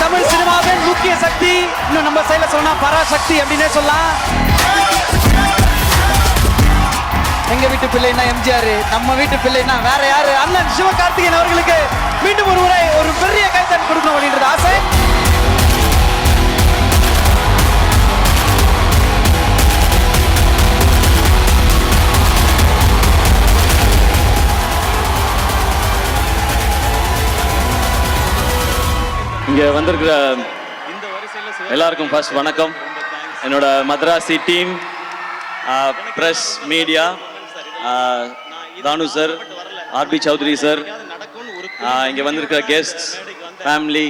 தமிழ் சினிமாவின் முக்கிய சக்தி இன்னும் நம்ம சைடுல சொன்னா பராசக்தி அப்படின்னே சொல்லலாம். எங்க வீட்டு பிள்ளைன்னா எம்ஜிஆர் நம்ம வீட்டு பிள்ளைன்னா வேற யாரு? அண்ணன் சிவகார்த்திகேயன் அவர்களுக்கு மீண்டும் ஒரு முறை ஒரு பெரிய கைத்தன் கொடுக்கணும் அப்படின்றது ஆசை. இங்கே வந்திருக்கிற எல்லாருக்கும் ஃபர்ஸ்ட் வணக்கம். என்னோட Madrasi team press media Thanu sir R B Choudhary sir இங்கே வந்திருக்கிற கெஸ்ட்ஸ் ஃபேமிலி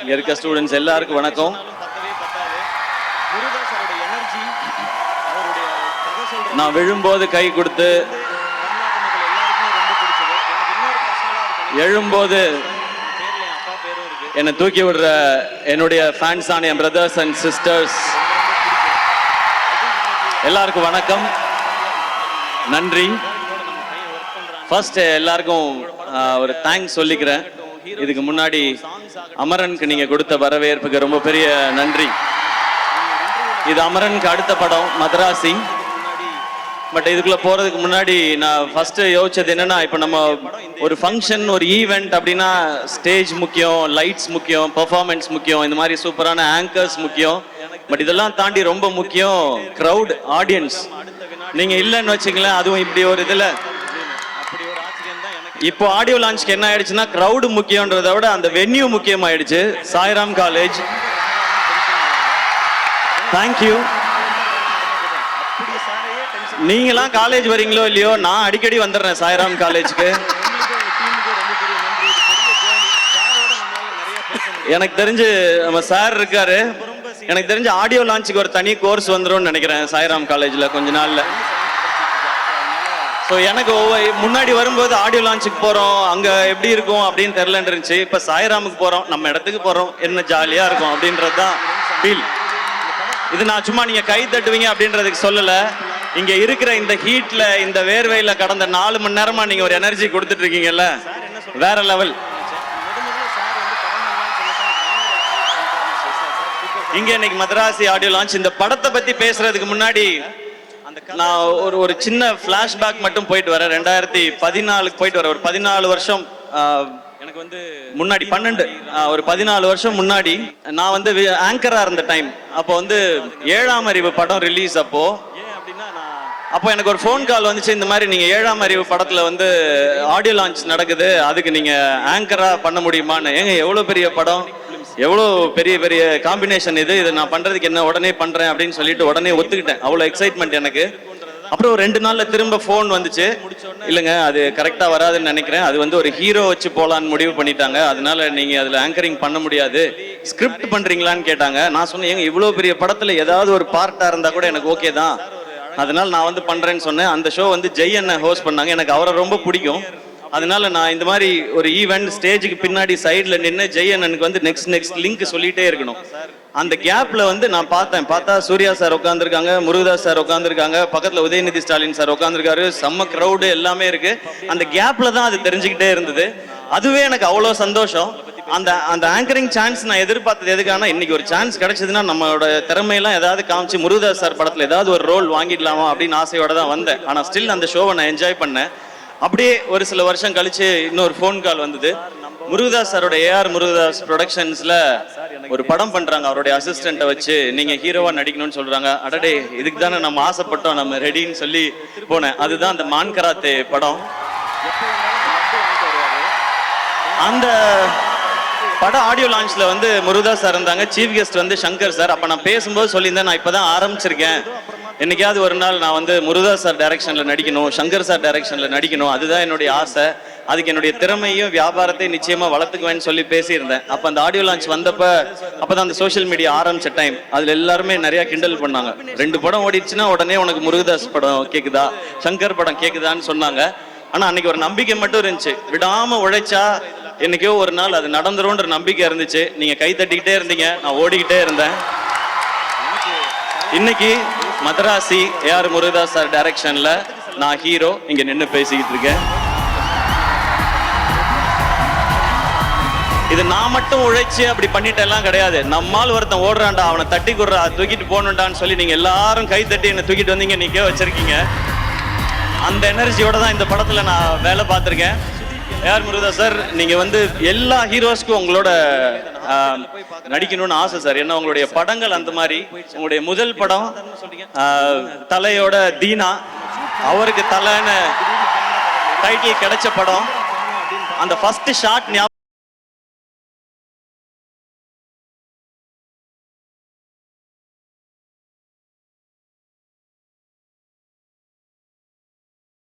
இங்கே இருக்க ஸ்டூடெண்ட்ஸ் எல்லாருக்கும் வணக்கம். நான் விழும்போது கை கொடுத்து எழும்போது என்னை தூக்கி விடுற என்னுடைய ஃபேன்ஸான என் பிரதர்ஸ் அண்ட் சிஸ்டர்ஸ் எல்லாருக்கும் வணக்கம். நன்றி. ஃபர்ஸ்ட் எல்லாருக்கும் ஒரு தேங்க்ஸ் சொல்லிக்கிறேன். இதுக்கு முன்னாடி அமரனுக்கு நீங்க கொடுத்த வரவேற்புக்கு ரொம்ப பெரிய நன்றி. இது அமரனுக்கு அடுத்த படம் மதராசி. பட் இதுக்குள்ள போறதுக்கு முன்னாடி நான் ஃபர்ஸ்ட் யோசிச்சது என்னன்னா இப்போ நம்ம ஒரு ஃபங்க்ஷன் ஒரு ஈவெண்ட் அப்படின்னா ஸ்டேஜ் முக்கியம் லைட்ஸ் முக்கியம் பர்ஃபார்மன்ஸ் முக்கியம் இந்த மாதிரி சூப்பரான ஆங்கர்ஸ் முக்கியம். பட் இதெல்லாம் தாண்டி ரொம்ப முக்கியம் க்ரௌட் ஆடியன்ஸ் நீங்க இல்லைன்னு வச்சுங்களேன் அதுவும் இப்படி ஒரு இதுல. இப்போ ஆடியோ லான்ச்க்கு என்ன ஆயிடுச்சுன்னா க்ரௌடு முக்கியன்றதை விட அந்த வென்யூ முக்கியமாயிடுச்சு. சாய்ராம் காலேஜ் தேங்க்யூ நீங்களாம் காலேஜ் வரீங்களோ இல்லையோ நான் அடிக்கடி வந்துடுறேன் சாய்ராம் காலேஜுக்கு எனக்கு தெரிஞ்சு நம்ம சார் இருக்காரு. எனக்கு தெரிஞ்சு ஆடியோ லான்ச்சுக்கு ஒரு தனி கோர்ஸ் வந்துடும் நினைக்கிறேன் சாய்ராம் காலேஜில் கொஞ்ச நாளில். ஸோ எனக்கு ஒவ்வொரு முன்னாடி வரும்போது ஆடியோ லான்ச்சுக்கு போகிறோம் அங்கே எப்படி இருக்கும் அப்படின்னு தெரிலன்னு இருந்துச்சு. இப்போ சாய்ராமுக்கு போகிறோம் நம்ம இடத்துக்கு போகிறோம் என்ன ஜாலியாக இருக்கும் அப்படின்றது தான் ஃபீல் இது நான் சும்மா நீங்கள் கை தட்டுவீங்க அப்படின்றதுக்கு சொல்லலை. இங்க இருக்கிற இந்த ஹீட்ல இந்த வேர்வையில கடந்த நாலு மணி நேரமா நீங்க ஒரு எனர்ஜி கொடுத்துட்டு இருக்கீங்கல்ல? வேற லெவல் இங்க இன்னைக்கு மதராசி ஆடியோ லான்ச் இந்த படத்தை பத்தி பேசுறதுக்கு முன்னாடி நான் ஒரு ஒரு சின்ன ஃபிளாஷ்பேக் மட்டும் போயிட்டு வரேன். ரெண்டாயிரத்தி பதினாலுக்கு போயிட்டு வரேன். ஒரு பதினாலு வருஷம் எனக்கு வந்து முன்னாடி பன்னெண்டு ஒரு பதினாலு வருஷம் முன்னாடி நான் வந்து ஆங்கரா இருந்த டைம் அப்போ வந்து ஏழாம் அறிவு படம் ரிலீஸ் அப்போ அப்போ எனக்கு ஒரு ஃபோன் கால் வந்துச்சு. இந்த மாதிரி நீங்கள் ஏழாம் அறிவு படத்தில் வந்து ஆடியோ லான்ச் நடக்குது. அதுக்கு நீங்கள் ஆங்கராக பண்ண முடியுமான்னு. ஏங்க எவ்வளோ பெரிய படம்? எவ்வளோ பெரிய பெரிய காம்பினேஷன் இது? இதை நான் பண்ணுறதுக்கு என்ன உடனே பண்ணுறேன் அப்படின்னு சொல்லிட்டு உடனே ஒத்துக்கிட்டேன். அவ்வளோ எக்ஸைட்மெண்ட் எனக்கு. அப்புறம் ஒரு ரெண்டு நாளில் திரும்ப ஃபோன் வந்துச்சு. இல்லைங்க அது கரெக்டாக வராதுன்னு நினைக்கிறேன். அது வந்து ஒரு ஹீரோ வச்சு போகலான்னு முடிவு பண்ணிட்டாங்க. அதனால நீங்கள் அதில் ஆங்கரிங் பண்ண முடியாது. ஸ்கிரிப்ட் பண்ணுறீங்களான்னு கேட்டாங்க. நான் சொன்னேன் ஏங்க இவ்வளோ பெரிய படத்தில் ஏதாவது ஒரு பார்ட்டாக இருந்தால் கூட எனக்கு ஓகே தான். அதனால நான் வந்து பண்றேன்னு சொன்னேன். அந்த ஷோ வந்து ஜெய் அண்ணன் ஹோஸ்ட் பண்ணாங்க. எனக்கு அவரை ரொம்ப பிடிக்கும். அதனால நான் இந்த மாதிரி ஒரு ஈவெண்ட் ஸ்டேஜுக்கு பின்னாடி சைடில் நின்று ஜெய் அண்ணனுக்கு வந்து நெக்ஸ்ட் நெக்ஸ்ட் லிங்க் சொல்லிட்டே இருக்கணும். அந்த கேப்ல வந்து நான் பார்த்தேன். பார்த்தா சூர்யா சார் உட்காந்துருக்காங்க முருகதாஸ் சார் உட்காந்துருக்காங்க பக்கத்துல உதயநிதி ஸ்டாலின் சார் உட்காந்துருக்காரு செம்ம க்ரௌடு எல்லாமே இருக்கு. அந்த கேப்ல தான் அது தெரிஞ்சுக்கிட்டே இருந்தது. அதுவே எனக்கு அவ்வளோ சந்தோஷம். அந்த அந்த ஆங்கரிங் சான்ஸ் நான் எதிர்பார்த்தது எதுக்கான இன்னைக்கு ஒரு சான்ஸ் கிடைச்சதுன்னா நம்மளோட திறமையெல்லாம் ஏதாவது காமிச்சு முருகதாஸ் சார் படத்துல ஏதாவது ஒரு ரோல் வாங்கிடலாமா அப்படின்னு ஆசையோட தான் வந்தேன். ஆனா ஸ்டில் அந்த ஷோவை நான் என்ஜாய் பண்ணேன். அப்படியே ஒரு சில வருஷம் கழிச்சு இன்னொரு ஃபோன் கால் வந்தது. முருகதாஸ் சாரோட ஏஆர் முருகதாஸ் ப்ரொடக்ஷன்ஸ்ல ஒரு படம் பண்றாங்க. அவருடைய அசிஸ்டண்ட்டை வச்சு நீங்க ஹீரோவா நடிக்கணும்னு சொல்றாங்க. அடடே இதுக்கு தானே நம்ம ஆசைப்பட்டோம் நம்ம ரெடின்னு சொல்லி போனேன். அதுதான் அந்த மான் கராத்தே படம். அந்த படம் ஆடியோ லான்ச்ல வந்து முருகதாஸ் சார் இருந்தாங்க. சீஃப் கெஸ்ட் வந்து சங்கர் சார் அப்ப நான் பேசும்போது சொல்லியிருந்தேன் நான் இப்பதான் ஆரம்பிச்சிருக்கேன். என்னைக்காவது ஒரு நாள் நான் வந்து முருகதாஸ் சார் டைரக்ஷன்ல நடிக்கணும் சங்கர் சார் டைரக்ஷன்ல நடிக்கணும். அதுதான் என்னுடைய ஆசை. அதுக்கு என்னுடைய திறமையும் வியாபாரத்தையும் நிச்சயமா வளர்த்துக்குவேன்னு சொல்லி பேசியிருந்தேன். அப்ப அந்த ஆடியோ லான்ச் வந்தப்ப அப்பதான் அந்த சோஷியல் மீடியா ஆரம்பிச்ச டைம் அதுல எல்லாருமே நிறைய கிண்டல் பண்ணாங்க. ரெண்டு படம் ஓடிடுச்சுன்னா உடனே உனக்கு முருகதாஸ் படம் கேக்குதா? சங்கர் படம் கேக்குதான்னு சொன்னாங்க. ஆனா அன்னைக்கு ஒரு நம்பிக்கை மட்டும் இருந்துச்சு. விடாம உழைச்சா என்னைக்கோ ஒரு நாள் அது நடந்துரும்ன்ற நம்பிக்கை இருந்துச்சு. நீங்க கை தட்டிக்கிட்டே இருந்தீங்க. நான் ஓடிக்கிட்டே இருந்தேன். இன்னைக்கு மதராசி ஏஆர் முருகதாஸ் சார் டைரக்ஷன்ல நான் ஹீரோ இங்க நின்று பேசிக்கிட்டு இருக்கேன். இது நான் மட்டும் உழைச்சு அப்படி பண்ணிட்டெல்லாம் கிடையாது. நம்மால் ஒருத்தன் ஓடுறான்டா அவனை தட்டி கொடுறா தூக்கிட்டு போகணுண்டான்னு சொல்லி நீங்க எல்லாரும் கை தட்டி என்னை தூக்கிட்டு வந்தீங்க நீங்க வச்சிருக்கீங்க. அந்த எனர்ஜியோட தான் இந்த படத்துல நான் வேலை பார்த்துருக்கேன். A R Murugadoss sir? நீங்க வந்து எல்லா ஹீரோஸ்க்கும் உங்களோட நடிக்கணும்னு ஆசை சார். ஏன்னா உங்களுடைய படங்கள் அந்த மாதிரி உங்களுடைய முதல் படம் தலையோட தீனா அவருக்கு தலைன்னு டைட்டில் கிடைச்ச படம். அந்த ஃபர்ஸ்ட் ஷாட் ஞாபகம்